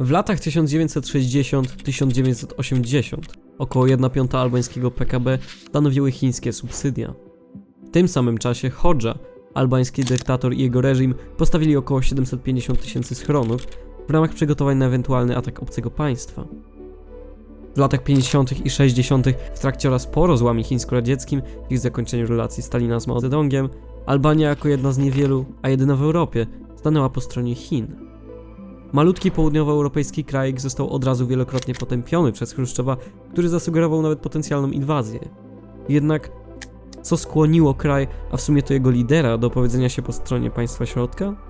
W latach 1960-1980 około 1 piąta albańskiego PKB stanowiły chińskie subsydia. W tym samym czasie Hodża, albański dyktator i jego reżim postawili około 750 tysięcy schronów w ramach przygotowań na ewentualny atak obcego państwa. W latach 50. i 60. w trakcie oraz po rozłamie chińsko-radzieckim i zakończeniu relacji Stalina z Mao Zedongiem, Albania jako jedna z niewielu, a jedyna w Europie, stanęła po stronie Chin. Malutki południowoeuropejski krajek został od razu wielokrotnie potępiony przez Chruszczowa, który zasugerował nawet potencjalną inwazję. Jednak co skłoniło kraj, a w sumie to jego lidera, do opowiedzenia się po stronie państwa środka?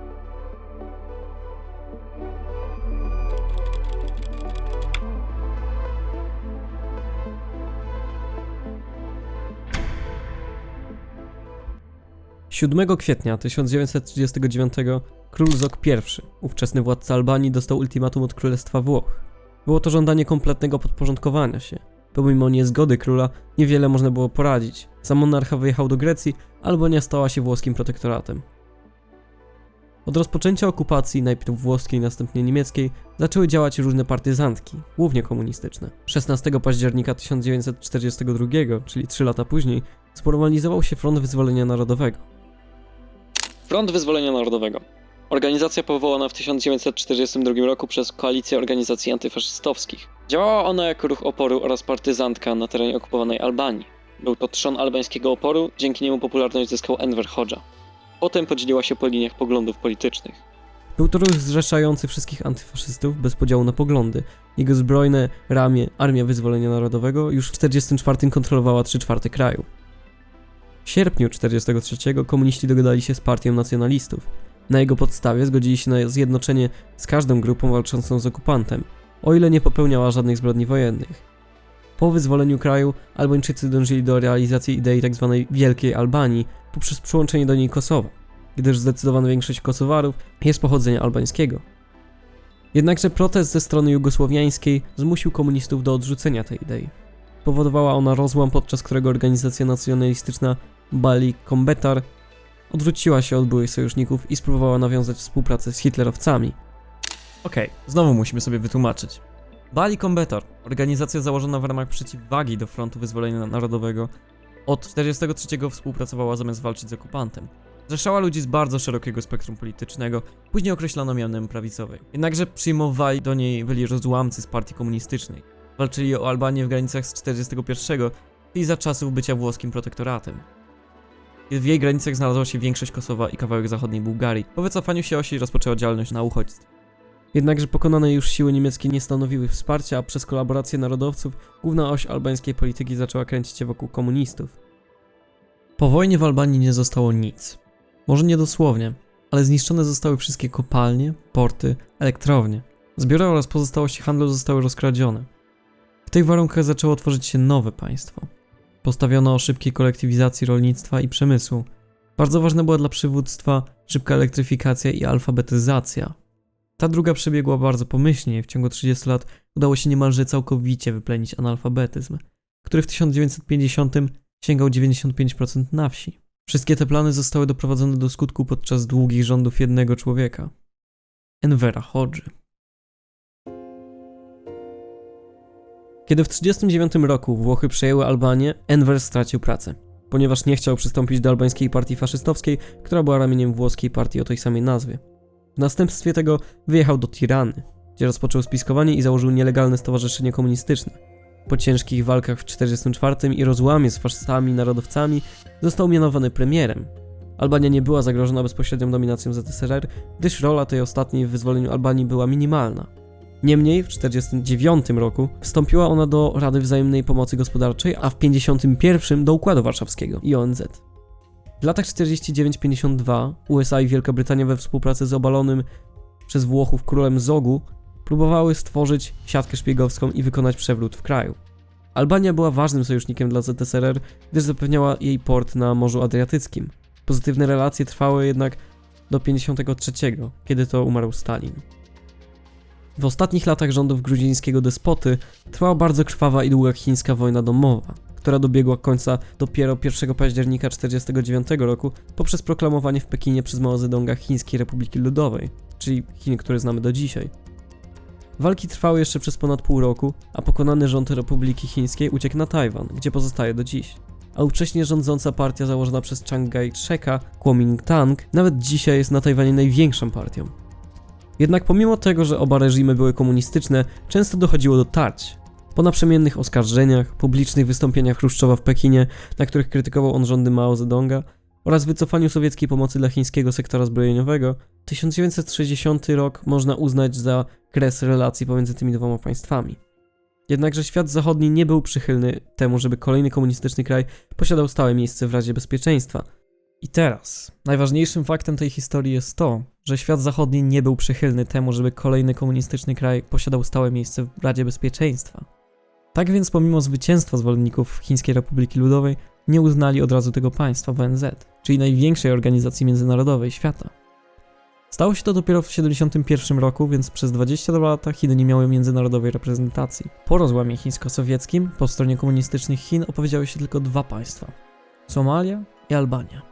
Siódmego kwietnia 1939 król Zok I, ówczesny władca Albanii, dostał ultimatum od Królestwa Włoch. Było to żądanie kompletnego podporządkowania się. Pomimo niezgody króla, niewiele można było poradzić. Sam monarcha wyjechał do Grecji, Albania stała się włoskim protektoratem. Od rozpoczęcia okupacji, najpierw włoskiej, następnie niemieckiej, zaczęły działać różne partyzantki, głównie komunistyczne. 16 października 1942, czyli 3 lata później, sformalizował się Front Wyzwolenia Narodowego. Front Wyzwolenia Narodowego. Organizacja powołana w 1942 roku przez Koalicję Organizacji Antyfaszystowskich. Działała ona jako ruch oporu oraz partyzantka na terenie okupowanej Albanii. Był to trzon albańskiego oporu, dzięki niemu popularność zyskał Enver Hoxha. Potem podzieliła się po liniach poglądów politycznych. Był to ruch zrzeszający wszystkich antyfaszystów bez podziału na poglądy. Jego zbrojne ramię Armia Wyzwolenia Narodowego już w 1944 kontrolowała 3 czwarte kraju. W sierpniu 1943 komuniści dogadali się z Partią Nacjonalistów. Na jego podstawie zgodzili się na zjednoczenie z każdą grupą walczącą z okupantem, o ile nie popełniała żadnych zbrodni wojennych. Po wyzwoleniu kraju Albańczycy dążyli do realizacji idei tzw. Wielkiej Albanii poprzez przyłączenie do niej Kosowa, gdyż zdecydowana większość Kosowarów jest pochodzenia albańskiego. Jednakże protest ze strony jugosłowiańskiej zmusił komunistów do odrzucenia tej idei. Spowodowała ona rozłam, podczas którego organizacja nacjonalistyczna Bali Kombetar odwróciła się od byłych sojuszników i spróbowała nawiązać współpracę z hitlerowcami. Okej, znowu musimy sobie wytłumaczyć. Bali Combator, organizacja założona w ramach przeciwwagi do Frontu Wyzwolenia Narodowego, od 1943 współpracowała zamiast walczyć z okupantem. Zrzeszała ludzi z bardzo szerokiego spektrum politycznego, później określono mianem prawicowej. Jednakże przyjmowali do niej byli rozłamcy z partii komunistycznej. Walczyli o Albanię w granicach z 1941 i za czasów bycia włoskim protektoratem. W jej granicach znalazła się większość Kosowa i kawałek zachodniej Bułgarii. Po wycofaniu się osi rozpoczęła działalność na uchodźstwie. Jednakże pokonane już siły niemieckie nie stanowiły wsparcia, a przez kolaborację narodowców główna oś albańskiej polityki zaczęła kręcić się wokół komunistów. Po wojnie w Albanii nie zostało nic. Może nie dosłownie, ale zniszczone zostały wszystkie kopalnie, porty, elektrownie. Zbiory oraz pozostałości handlu zostały rozkradzione. W tych warunkach zaczęło tworzyć się nowe państwo. Postawiono o szybkiej kolektywizacji rolnictwa i przemysłu. Bardzo ważna była dla przywództwa szybka elektryfikacja i alfabetyzacja. Ta druga przebiegła bardzo pomyślnie. W ciągu 30 lat udało się niemalże całkowicie wyplenić analfabetyzm, który w 1950 sięgał 95% na wsi. Wszystkie te plany zostały doprowadzone do skutku podczas długich rządów jednego człowieka Envera Hodży. Kiedy w 1939 roku Włochy przejęły Albanię, Enver stracił pracę, ponieważ nie chciał przystąpić do albańskiej partii faszystowskiej, która była ramieniem włoskiej partii o tej samej nazwie. W następstwie tego wyjechał do Tirany, gdzie rozpoczął spiskowanie i założył nielegalne stowarzyszenie komunistyczne. Po ciężkich walkach w 1944 i rozłamie z faszystami narodowcami został mianowany premierem. Albania nie była zagrożona bezpośrednią dominacją ZSRR, gdyż rola tej ostatniej w wyzwoleniu Albanii była minimalna. Niemniej w 1949 roku wstąpiła ona do Rady Wzajemnej Pomocy Gospodarczej, a w 1951 do Układu Warszawskiego i ONZ. W latach 49-52 USA i Wielka Brytania we współpracy z obalonym przez Włochów królem Zogu próbowały stworzyć siatkę szpiegowską i wykonać przewrót w kraju. Albania była ważnym sojusznikiem dla ZSRR, gdyż zapewniała jej port na Morzu Adriatyckim. Pozytywne relacje trwały jednak do 53, kiedy to umarł Stalin. W ostatnich latach rządów gruzińskiego despoty trwała bardzo krwawa i długa chińska wojna domowa, która dobiegła końca dopiero 1 października 1949 roku poprzez proklamowanie w Pekinie przez Mao Zedonga Chińskiej Republiki Ludowej, czyli Chin, które znamy do dzisiaj. Walki trwały jeszcze przez ponad pół roku, a pokonany rząd Republiki Chińskiej uciekł na Tajwan, gdzie pozostaje do dziś. A ówcześnie rządząca partia założona przez Chiang Kai-sheka, Kuomintang, nawet dzisiaj jest na Tajwanie największą partią. Jednak pomimo tego, że oba reżimy były komunistyczne, często dochodziło do tarć. Po naprzemiennych oskarżeniach, publicznych wystąpieniach Chruszczowa w Pekinie, na których krytykował on rządy Mao Zedonga, oraz wycofaniu sowieckiej pomocy dla chińskiego sektora zbrojeniowego, 1960 rok można uznać za kres relacji pomiędzy tymi dwoma państwami. Jednakże świat zachodni nie był przychylny temu, żeby kolejny komunistyczny kraj posiadał stałe miejsce w Radzie Bezpieczeństwa. I teraz, najważniejszym faktem tej historii jest to, że świat zachodni nie był przychylny temu, żeby kolejny komunistyczny kraj posiadał stałe miejsce w Radzie Bezpieczeństwa. Tak więc, pomimo zwycięstwa zwolenników Chińskiej Republiki Ludowej, nie uznali od razu tego państwa w ONZ, czyli największej organizacji międzynarodowej świata. Stało się to dopiero w 1971 roku, więc przez 22 lata Chiny nie miały międzynarodowej reprezentacji. Po rozłamie chińsko-sowieckim po stronie komunistycznych Chin opowiedziały się tylko dwa państwa: Somalia i Albania.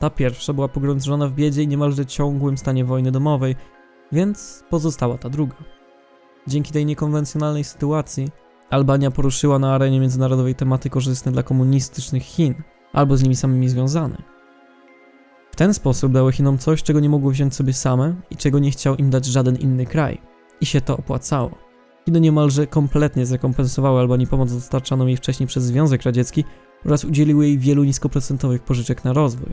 Ta pierwsza była pogrążona w biedzie i niemalże ciągłym stanie wojny domowej, więc pozostała ta druga. Dzięki tej niekonwencjonalnej sytuacji Albania poruszyła na arenie międzynarodowej tematy korzystne dla komunistycznych Chin, albo z nimi samymi związane. W ten sposób dały Chinom coś, czego nie mogły wziąć sobie same i czego nie chciał im dać żaden inny kraj. I się to opłacało. Chiny niemalże kompletnie zrekompensowały Albanii pomoc dostarczaną jej wcześniej przez Związek Radziecki oraz udzieliły jej wielu niskoprocentowych pożyczek na rozwój.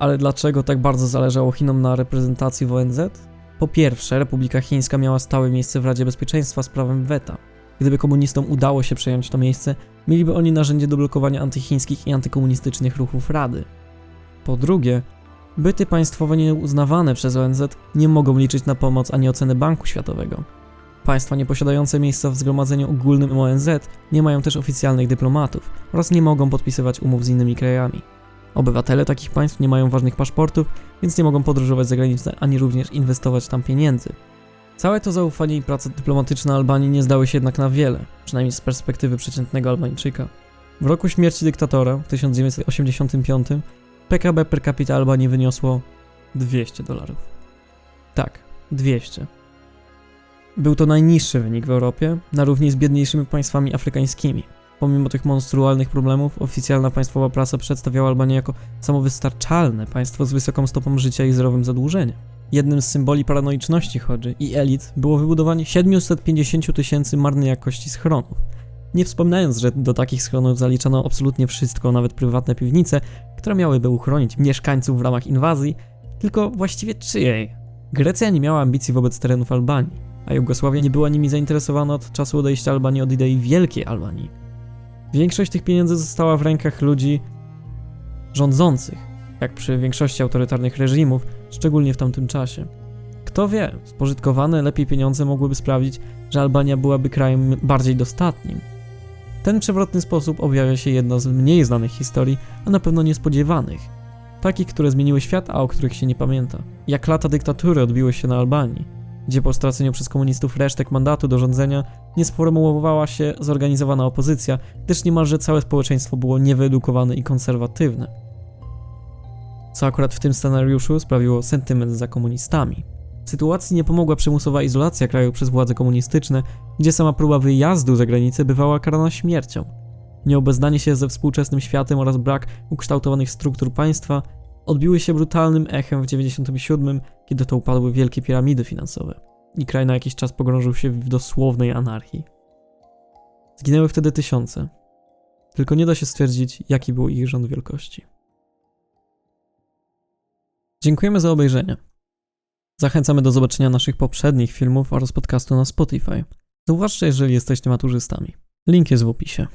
Ale dlaczego tak bardzo zależało Chinom na reprezentacji w ONZ? Po pierwsze, Republika Chińska miała stałe miejsce w Radzie Bezpieczeństwa z prawem weta. Gdyby komunistom udało się przejąć to miejsce, mieliby oni narzędzie do blokowania antychińskich i antykomunistycznych ruchów Rady. Po drugie, byty państwowe nieuznawane przez ONZ nie mogą liczyć na pomoc ani ocenę Banku Światowego. Państwa nieposiadające miejsca w Zgromadzeniu Ogólnym ONZ nie mają też oficjalnych dyplomatów oraz nie mogą podpisywać umów z innymi krajami. Obywatele takich państw nie mają ważnych paszportów, więc nie mogą podróżować za granicę ani również inwestować tam pieniędzy. Całe to zaufanie i praca dyplomatyczna Albanii nie zdały się jednak na wiele, przynajmniej z perspektywy przeciętnego Albańczyka. W roku śmierci dyktatora w 1985 PKB per capita Albanii wyniosło 200 dolarów. Tak, 200. Był to najniższy wynik w Europie, na równi z biedniejszymi państwami afrykańskimi. Pomimo tych monstrualnych problemów, oficjalna państwowa prasa przedstawiała Albanię jako samowystarczalne państwo z wysoką stopą życia i zerowym zadłużeniem. Jednym z symboli paranoiczności Hodży i elit było wybudowanie 750 000 tysięcy marnej jakości schronów. Nie wspominając, że do takich schronów zaliczano absolutnie wszystko, nawet prywatne piwnice, które miałyby uchronić mieszkańców w ramach inwazji, tylko właściwie czyjej? Grecja nie miała ambicji wobec terenów Albanii, a Jugosławia nie była nimi zainteresowana od czasu odejścia Albanii od idei Wielkiej Albanii. Większość tych pieniędzy została w rękach ludzi rządzących, jak przy większości autorytarnych reżimów, szczególnie w tamtym czasie. Kto wie, spożytkowane lepiej pieniądze mogłyby sprawić, że Albania byłaby krajem bardziej dostatnim. Ten przewrotny sposób objawia się jedna z mniej znanych historii, a na pewno niespodziewanych. Takich, które zmieniły świat, a o których się nie pamięta. Jak lata dyktatury odbiły się na Albanii, gdzie po straceniu przez komunistów resztek mandatu do rządzenia nie sformułowała się zorganizowana opozycja, gdyż niemalże całe społeczeństwo było niewyedukowane i konserwatywne. Co akurat w tym scenariuszu sprawiło sentyment za komunistami. Sytuacji nie pomogła przymusowa izolacja kraju przez władze komunistyczne, gdzie sama próba wyjazdu za granicę bywała karana śmiercią. Nieobeznanie się ze współczesnym światem oraz brak ukształtowanych struktur państwa odbiły się brutalnym echem w 97, kiedy to upadły wielkie piramidy finansowe i kraj na jakiś czas pogrążył się w dosłownej anarchii. Zginęły wtedy tysiące, tylko nie da się stwierdzić, jaki był ich rząd wielkości. Dziękujemy za obejrzenie. Zachęcamy do zobaczenia naszych poprzednich filmów oraz podcastu na Spotify. Zwłaszcza jeżeli jesteście maturzystami. Link jest w opisie.